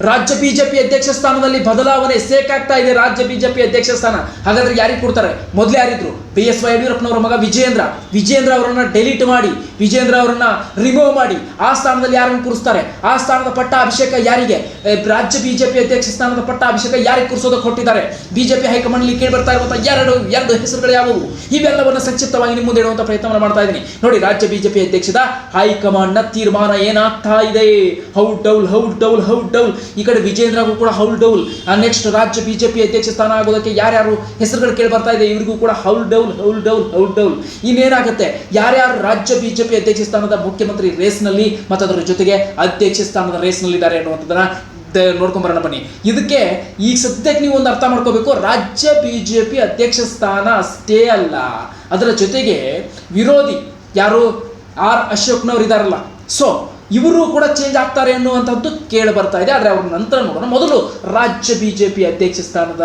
ರಾಜ್ಯ ಬಿಜೆಪಿ ಅಧ್ಯಕ್ಷ ಸ್ಥಾನದಲ್ಲಿ ಬದಲಾವಣೆ ಸೇಕಾಗ್ತಾ ಇದೆ ರಾಜ್ಯ ಬಿಜೆಪಿ ಅಧ್ಯಕ್ಷ ಸ್ಥಾನ. ಹಾಗಾದ್ರೆ ಯಾರಿಗೆ ಕೊಡ್ತಾರೆ? ಮೊದ್ಲು ಯಾರಿದ್ರು? ಬಿ ಎಸ್ ವೈ ಯಡಿಯೂರಪ್ಪನವರ ಮಗ ವಿಜೇಂದ್ರ ವಿಜೇಂದ್ರ ಅವರನ್ನು ಡೆಲೀಟ್ ಮಾಡಿ ವಿಜೇಂದ್ರ ಅವರನ್ನು ರಿಮೂವ್ ಮಾಡಿ. ಆ ಸ್ಥಾನದಲ್ಲಿ ಯಾರನ್ನು ಕೂರಿಸ್ತಾರೆ? ಆ ಸ್ಥಾನದ ಪಟ್ಟ ಅಭಿಷೇಕ ಯಾರಿಗೆ? ರಾಜ್ಯ ಬಿಜೆಪಿ ಅಧ್ಯಕ್ಷ ಸ್ಥಾನದ ಪಟ್ಟ ಅಭಿಷೇಕ ಯಾರಿಗೆ ಕೂರಿಸೋದಕ್ಕೆ ಹೊಟ್ಟಿದ್ದಾರೆ ಬಿಜೆಪಿ ಹೈಕಮಾಂಡ್ ಕೇಳಿ ಬರ್ತಾ ಇರುವಂತಹ ಎರಡು ಎರಡು ಹೆಸರುಗಳು ಯಾವುವು? ಇವೆಲ್ಲವನ್ನು ಸಂಕ್ಷಿಪ್ತವಾಗಿ ನಿಮ್ಮ ಮುಂದೆ ಇಡುವಂತಹ ಪ್ರಯತ್ನವನ್ನು ಮಾಡ್ತಾ ಇದ್ದೀನಿ. ನೋಡಿ, ರಾಜ್ಯ ಬಿಜೆಪಿ ಅಧ್ಯಕ್ಷದ ನ ತೀರ್ಮಾನ ಏನಾಗ್ತಾ ಇದೆ? ಹೌ ಡೌಲ್ ಹೌ ಡೌಲ್ ಹೌ ಡೌಲ್. ಈ ಕಡೆ ವಿಜೇಂದ್ರಗೂ ಕೂಡ ಹೌಲ್ ಡೌಲ್. ನೆಕ್ಸ್ಟ್ ರಾಜ್ಯ ಬಿಜೆಪಿ ಅಧ್ಯಕ್ಷ ಸ್ಥಾನ ಆಗೋದಕ್ಕೆ ಯಾರ್ಯಾರು ಹೆಸರುಗಳು ಕೇಳಿ ಬರ್ತಾ ಇದೆ, ಇವರಿಗೂ ಕೂಡ ಹೌಲ್ ಡೌಲ್. ಹೌಲ್ ಡೌನ್ ಹೌಲ್ ಡೌನ್ ಇನ್ನೇನಾಗುತ್ತೆ? ಯಾರ್ಯಾರು ರಾಜ್ಯ ಬಿಜೆಪಿ ಅಧ್ಯಕ್ಷ ಸ್ಥಾನದ ಮುಖ್ಯಮಂತ್ರಿ ರೇಸ್ನಲ್ಲಿ ಮತ್ತು ಅದರ ಜೊತೆಗೆ ಅಧ್ಯಕ್ಷ ಸ್ಥಾನದ ರೇಸ್ನಲ್ಲಿದ್ದಾರೆ ಅನ್ನುವಂಥದ್ದನ್ನ ನೋಡ್ಕೊಂಡ್ ನೋಡ್ಕೊಂಬರೋಣ ಬನ್ನಿ. ಇದಕ್ಕೆ ಈಗ ಸದ್ಯಕ್ಕೆ ನೀವು ಒಂದು ಅರ್ಥ ಮಾಡ್ಕೋಬೇಕು. ರಾಜ್ಯ ಬಿಜೆಪಿ ಅಧ್ಯಕ್ಷ ಸ್ಥಾನ ಅಷ್ಟೇ ಅಲ್ಲ. ಅದರ ಜೊತೆಗೆ ವಿರೋಧಿ ಯಾರು? ಆರ್ ಅಶೋಕ್ನವ್ರು ಇದಾರಲ್ಲ. ಸೊ ಇವರು ಕೂಡ ಚೇಂಜ್ ಆಗ್ತಾರೆ ಅನ್ನುವಂಥದ್ದು ಕೇಳಿ ಬರ್ತಾ ಇದೆ. ಆದರೆ ಅವ್ರ ನಂತರ ನೋಡೋಣ. ಮೊದಲು ರಾಜ್ಯ ಬಿಜೆಪಿ ಅಧ್ಯಕ್ಷ ಸ್ಥಾನದ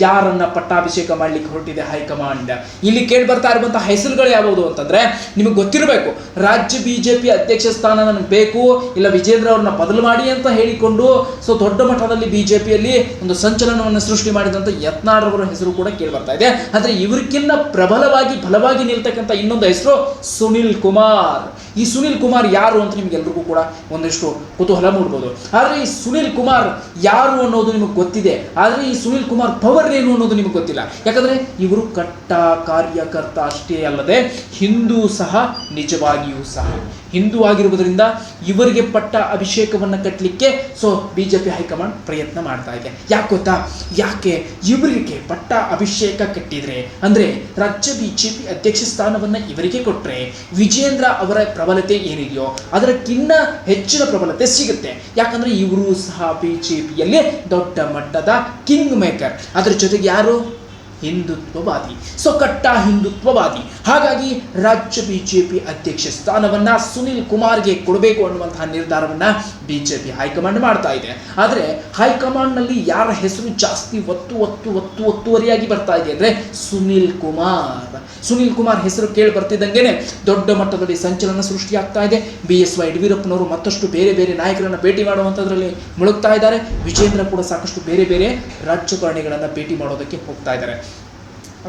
ಯಾರನ್ನ ಪಟ್ಟಾಭಿಷೇಕ ಮಾಡಲಿಕ್ಕೆ ಹೊರಟಿದೆ ಹೈಕಮಾಂಡ್. ಇಲ್ಲಿ ಕೇಳಿ ಬರ್ತಾ ಇರುವಂತಹ ಹೆಸರುಗಳು ಯಾವುದು ಅಂತಂದ್ರೆ, ನಿಮಗೆ ಗೊತ್ತಿರಬೇಕು, ರಾಜ್ಯ ಬಿಜೆಪಿ ಅಧ್ಯಕ್ಷ ಸ್ಥಾನ ನನಗೆ ಬೇಕು, ಇಲ್ಲ ವಿಜೇಂದ್ರ ಅವ್ರನ್ನ ಬದಲು ಮಾಡಿ ಅಂತ ಹೇಳಿಕೊಂಡು, ಸೊ ದೊಡ್ಡ ಮಟ್ಟದಲ್ಲಿ ಬಿಜೆಪಿಯಲ್ಲಿ ಒಂದು ಸಂಚಲನವನ್ನು ಸೃಷ್ಟಿ ಮಾಡಿದಂಥ ಯತ್ನಾಳರವರ ಹೆಸರು ಕೂಡ ಕೇಳಿ ಬರ್ತಾ ಇದೆ. ಆದರೆ ಇವರಿಗಿನ್ನ ಪ್ರಬಲವಾಗಿ, ಬಲವಾಗಿ ನಿಲ್ತಕ್ಕಂಥ ಇನ್ನೊಂದು ಹೆಸರು ಸುನಿಲ್ ಕುಮಾರ್. ಈ ಸುನಿಲ್ ಕುಮಾರ್ ಯಾರು ಅಂತ ನಿಮ್ಗೆಲ್ರಿಗೂ ಕೂಡ ಒಂದಿಷ್ಟು ಕುತೂಹಲ ಮೂಡ್ಬೋದು. ಆದರೆ ಈ ಸುನೀಲ್ ಕುಮಾರ್ ಯಾರು ಅನ್ನೋದು ನಿಮಗೆ ಗೊತ್ತಿದೆ. ಆದರೆ ಈ ಸುನೀಲ್ ಕುಮಾರ್ ಪವರ್ ಏನು ಅನ್ನೋದು ನಿಮಗೆ ಗೊತ್ತಿಲ್ಲ. ಯಾಕಂದ್ರೆ ಇವರು ಕಟ್ಟ ಕಾರ್ಯಕರ್ತ ಅಷ್ಟೇ ಅಲ್ಲದೆ ಹಿಂದೂ ಸಹ ನಿಜವಾಗಿಯೂ ಸಹ. ಹಿಂದೂ ಆಗಿರುವುದರಿಂದ ಇವರಿಗೆ ಪಟ್ಟ ಅಭಿಷೇಕವನ್ನು ಕಟ್ಟಲಿಕ್ಕೆ so B J P high command ಪ್ರಯತ್ನ ಮಾಡ್ತಾ ಇದೆ. ಯಾಕೆ ಗೊತ್ತಾ? ಯಾಕೆ? ಇವರಿಗೆ ಪಟ್ಟ ಅಭಿಷೇಕ ಕಟ್ಟಿದ್ರೆ, ಅಂದ್ರೆ ರಾಜ್ಯ ಬಿ ಜೆ ಪಿ ಅಧ್ಯಕ್ಷ ಸ್ಥಾನವನ್ನ ಇವರಿಗೆ ಕೊಟ್ಟರೆ ವಿಜೇಂದ್ರ ಅವರ ಪ್ರಬಲತೆ ಏನಿದೆಯೋ ಅದಕ್ಕಿನ್ನ ಹೆಚ್ಚಿನ ಪ್ರಬಲತೆ ಸಿಗುತ್ತೆ. ಯಾಕಂದ್ರೆ ಇವರು ಸಹ ಬಿಜೆಪಿಯಲ್ಲಿ ದೊಡ್ಡ ಮಟ್ಟದ ಕಿಂಗ್ ಮೇಕರ್. ಅದರ ಜೊತೆಗೆ ಯಾರು? ಹಿಂದುತ್ವವಾದಿ ಸೊ ಕಟ್ಟ ಹಿಂದುತ್ವವಾದಿ. ಹಾಗಾಗಿ ರಾಜ್ಯ ಬಿಜೆಪಿ ಅಧ್ಯಕ್ಷ ಸ್ಥಾನವನ್ನ ಸುನಿಲ್ ಕುಮಾರ್ಗೆ ಕೊಡಬೇಕು ಅನ್ನುವಂತಹ ನಿರ್ಧಾರವನ್ನ ಬಿಜೆಪಿ ಹೈಕಮಾಂಡ್ ಮಾಡ್ತಾ ಇದೆ. ಆದರೆ ಹೈಕಮಾಂಡ್ನಲ್ಲಿ ಯಾರ ಹೆಸರು ಜಾಸ್ತಿ ಒತ್ತು ಒತ್ತು ಒತ್ತು, ಒತ್ತುವರಿಯಾಗಿ ಬರ್ತಾ ಇದೆ ಅಂದ್ರೆ ಸುನಿಲ್ ಕುಮಾರ್. ಸುನಿಲ್ ಕುಮಾರ್ ಹೆಸರು ಕೇಳಿ ಬರ್ತಿದ್ದಂಗೆ ದೊಡ್ಡ ಮಟ್ಟದಲ್ಲಿ ಸಂಚಲನ ಸೃಷ್ಟಿಯಾಗ್ತಾ ಇದೆ. ಬಿ ಎಸ್ ವೈ ಯಡಿಯೂರಪ್ಪನವರು ಮತ್ತಷ್ಟು ಬೇರೆ ಬೇರೆ ನಾಯಕರನ್ನ ಭೇಟಿ ಮಾಡುವಂಥದ್ರಲ್ಲಿ ಮುಳುಗ್ತಾ ಇದ್ದಾರೆ. ವಿಜೇಂದ್ರ ಕೂಡ ಸಾಕಷ್ಟು ಬೇರೆ ಬೇರೆ ರಾಜ್ಯಕಾರಣಿಗಳನ್ನು ಭೇಟಿ ಮಾಡೋದಕ್ಕೆ ಹೋಗ್ತಾ ಇದ್ದಾರೆ.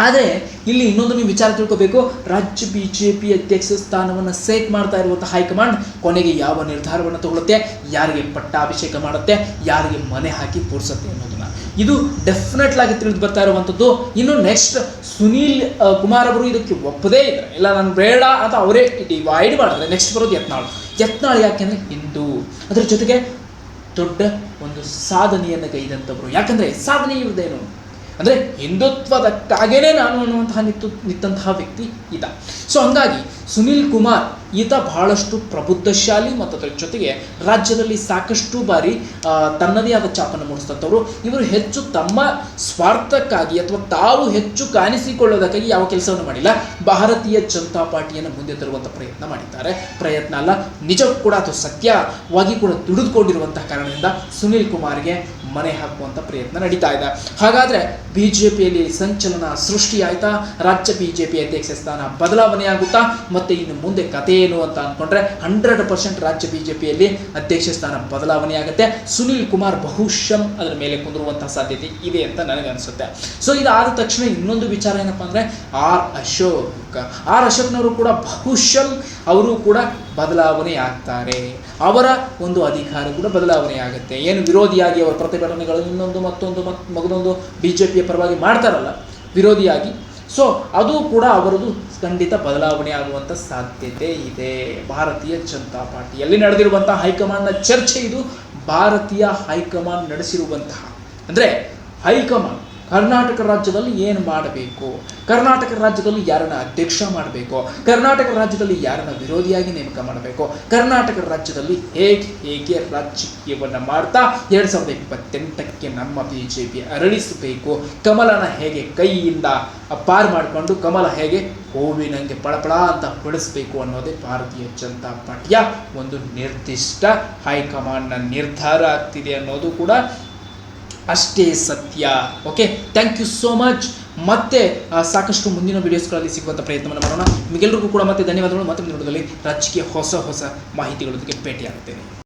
ಆದರೆ ಇಲ್ಲಿ ಇನ್ನೊಂದು ನೀವು ವಿಚಾರ ತಿಳ್ಕೋಬೇಕು, ರಾಜ್ಯ ಬಿ ಜೆ ಪಿ ಅಧ್ಯಕ್ಷ ಸ್ಥಾನವನ್ನು ಸೇಕ್ ಮಾಡ್ತಾ ಇರುವಂಥ ಹೈಕಮಾಂಡ್ ಕೊನೆಗೆ ಯಾವ ನಿರ್ಧಾರವನ್ನು ತಗೊಳುತ್ತೆ ಯಾರಿಗೆ ಪಟ್ಟಾಭಿಷೇಕ ಮಾಡುತ್ತೆ, ಯಾರಿಗೆ ಮನೆ ಹಾಕಿ ಕೂರಿಸುತ್ತೆ ಅನ್ನೋದನ್ನ. ಇದು ಡೆಫಿನೆಟ್ಲಾಗಿ ತಿಳಿದು ಬರ್ತಾ ಇರುವಂಥದ್ದು ಇನ್ನು ನೆಕ್ಸ್ಟ್ ಸುನೀಲ್ ಕುಮಾರ್ ಅವರು ಇದಕ್ಕೆ ಒಪ್ಪದೇ ಇದ್ದಾರೆ ಇಲ್ಲ ನಾನು ಬೇಡ ಅಂತ ಅವರೇ ಡಿವೈಡ್ ಮಾಡಿದ್ರೆ ನೆಕ್ಸ್ಟ್ ಬರೋದು ಯತ್ನಾಳ್. ಯತ್ನಾಳ್ ಯಾಕೆಂದ್ರೆ ಹಿಂದೂ. ಅದರ ಜೊತೆಗೆ ದೊಡ್ಡ ಒಂದು ಸಾಧನೆಯನ್ನು ಗೈದಂಥವ್ರು ಯಾಕಂದರೆ ಸಾಧನೆ ಇವ್ರದ್ದೇನು ಅಂದರೆ ಹಿಂದುತ್ವದಕ್ಕಾಗೇ ನಾನು ಅನ್ನುವಂತಹ ನಿತ್ತು ನಿಂತಹ ವ್ಯಕ್ತಿ ಈತ ಸೊ ಹಂಗಾಗಿ ಸುನಿಲ್ ಕುಮಾರ್ ಈತ ಬಹಳಷ್ಟು ಪ್ರಬುದ್ಧಶಾಲಿ ಮತ್ತು ಅದರ ಜೊತೆಗೆ ರಾಜ್ಯದಲ್ಲಿ ಸಾಕಷ್ಟು ಬಾರಿ ತನ್ನದೇ ಆದ ಚಾಪನ್ನು ಮೂಡಿಸಿದಂಥವ್ರು. ಇವರು ಹೆಚ್ಚು ತಮ್ಮ ಸ್ವಾರ್ಥಕ್ಕಾಗಿ ಅಥವಾ ತಾವು ಹೆಚ್ಚು ಕಾಣಿಸಿಕೊಳ್ಳೋದಕ್ಕಾಗಿ ಯಾವ ಕೆಲಸವನ್ನು ಮಾಡಿಲ್ಲ. ಭಾರತೀಯ ಜನತಾ ಪಾರ್ಟಿಯನ್ನು ಮುಂದೆ ತರುವಂಥ ಪ್ರಯತ್ನ ಮಾಡಿದ್ದಾರೆ. ಪ್ರಯತ್ನ ಅಲ್ಲ, ನಿಜಕ್ಕೂ ಕೂಡ ಅದು ಸತ್ಯವಾಗಿ ಕೂಡ ದುಡಿದುಕೊಂಡಿರುವಂತಹ ಕಾರಣದಿಂದ ಸುನಿಲ್ ಕುಮಾರ್ಗೆ ಮನೆ ಹಾಕುವಂಥ ಪ್ರಯತ್ನ ನಡೀತಾ ಇದೆ. ಹಾಗಾದ್ರೆ ಬಿಜೆಪಿಯಲ್ಲಿ ಸಂಚಲನ ಸೃಷ್ಟಿ ಆಯ್ತಾ ರಾಜ್ಯ ಬಿಜೆಪಿ ಅಧ್ಯಕ್ಷ ಸ್ಥಾನ ಬದಲಾವಣೆ ಆಗುತ್ತಾ? ಮತ್ತೆ ಇನ್ನು ಮುಂದೆ ಕತೆ ಏನು ಅಂತ ಅನ್ಕೊಂಡ್ರೆ ಹಂಡ್ರೆಡ್ ಪರ್ಸೆಂಟ್ ರಾಜ್ಯ ಬಿಜೆಪಿಯಲ್ಲಿ ಅಧ್ಯಕ್ಷ ಸ್ಥಾನ ಬದಲಾವಣೆ ಆಗುತ್ತೆ. ಸುನಿಲ್ ಕುಮಾರ್ ಬಹುಶಃ ಅದರ ಮೇಲೆ ಕುಂದಿರುವಂತಹ ಸಾಧ್ಯತೆ ಇದೆ ಅಂತ ನನಗನ್ಸುತ್ತೆ ಸೊ ಇದಾದ ತಕ್ಷಣ ಇನ್ನೊಂದು ವಿಚಾರ ಏನಪ್ಪಾ ಅಂದ್ರೆ ಆರ್ ಅಶೋಕ್. ಆರ್ ಅಶೋಕ್ನವರು ಕೂಡ ಬಹುಶಃ ಅವರು ಕೂಡ ಬದಲಾವಣೆ ಆಗ್ತಾರೆ. ಅವರ ಒಂದು ಅಧಿಕಾರ ಕೂಡ ಬದಲಾವಣೆ ಆಗುತ್ತೆ. ಏನು ವಿರೋಧಿಯಾಗಿ ಅವರ ಪ್ರತಿಭಟನೆಗಳು ಇನ್ನೊಂದು ಮತ್ತೊಂದು ಮತ್ ಮಗದೊಂದು ಬಿ ಜೆ ಪಿಯ ಪರವಾಗಿ ಮಾಡ್ತಾರಲ್ಲ, ವಿರೋಧಿಯಾಗಿ. ಸೊ ಅದು ಕೂಡ ಅವರದು ಖಂಡಿತ ಬದಲಾವಣೆ ಆಗುವಂಥ ಸಾಧ್ಯತೆ ಇದೆ. ಭಾರತೀಯ ಜನತಾ ಪಾರ್ಟಿಯಲ್ಲಿ ನಡೆದಿರುವಂತಹ ಹೈಕಮಾಂಡ್ನ ಚರ್ಚೆ ಇದು ಭಾರತೀಯ ಹೈಕಮಾಂಡ್ ನಡೆಸಿರುವಂತಹ. ಅಂದರೆ ಹೈಕಮಾಂಡ್ ಕರ್ನಾಟಕ ರಾಜ್ಯದಲ್ಲಿ ಏನು ಮಾಡಬೇಕು? ಕರ್ನಾಟಕ ರಾಜ್ಯದಲ್ಲಿ ಯಾರನ್ನ ಅಧ್ಯಕ್ಷ ಮಾಡಬೇಕು? ಕರ್ನಾಟಕ ರಾಜ್ಯದಲ್ಲಿ ಯಾರನ್ನ ವಿರೋಧಿಯಾಗಿ ನೇಮಕ ಮಾಡಬೇಕು? ಕರ್ನಾಟಕ ರಾಜ್ಯದಲ್ಲಿ ಹೇಗೆ ಹೇಗೆ ರಾಜಕೀಯವನ್ನು ಮಾಡ್ತಾ ಎರಡು ಸಾವಿರದ ಇಪ್ಪತ್ತೆಂಟಕ್ಕೆ ನಮ್ಮ ಬಿ ಜೆ ಪಿ ಅರಳಿಸಬೇಕು? ಕಮಲನ ಹೇಗೆ ಕೈಯಿಂದ ಪಾರು ಮಾಡಿಕೊಂಡು ಕಮಲ ಹೇಗೆ ಹೂವಿನಂಗೆ ಪಳಪಳ ಅಂತ ಹೊಡೆಸಬೇಕು ಅನ್ನೋದೇ ಭಾರತೀಯ ಜನತಾ ಪಾರ್ಟಿಯ ಒಂದು ನಿರ್ದಿಷ್ಟ ಹೈಕಮಾಂಡ್ನ ನಿರ್ಧಾರ ಆಗ್ತಿದೆ ಅನ್ನೋದು ಕೂಡ ಅಷ್ಟೇ ಸತ್ಯ. Okay thank you so much ಮತ್ತೆ ಸಾಕಷ್ಟು ಮುಂದಿನ ವೀಡಿಯೋಸ್ಗಳಲ್ಲಿ ಸಿಗುವಂಥ ಪ್ರಯತ್ನವನ್ನು ಮಾಡೋಣ. ನಿಮಗೆಲ್ಲರಿಗೂ ಕೂಡ ಮತ್ತೆ ಧನ್ಯವಾದಗಳು. ಮತ್ತೆ ಮುಂದಿನ ರಾಜಕೀಯ ಹೊಸ ಹೊಸ ಮಾಹಿತಿಗಳೊಂದಿಗೆ ಭೇಟಿಯಾಗುತ್ತೇನೆ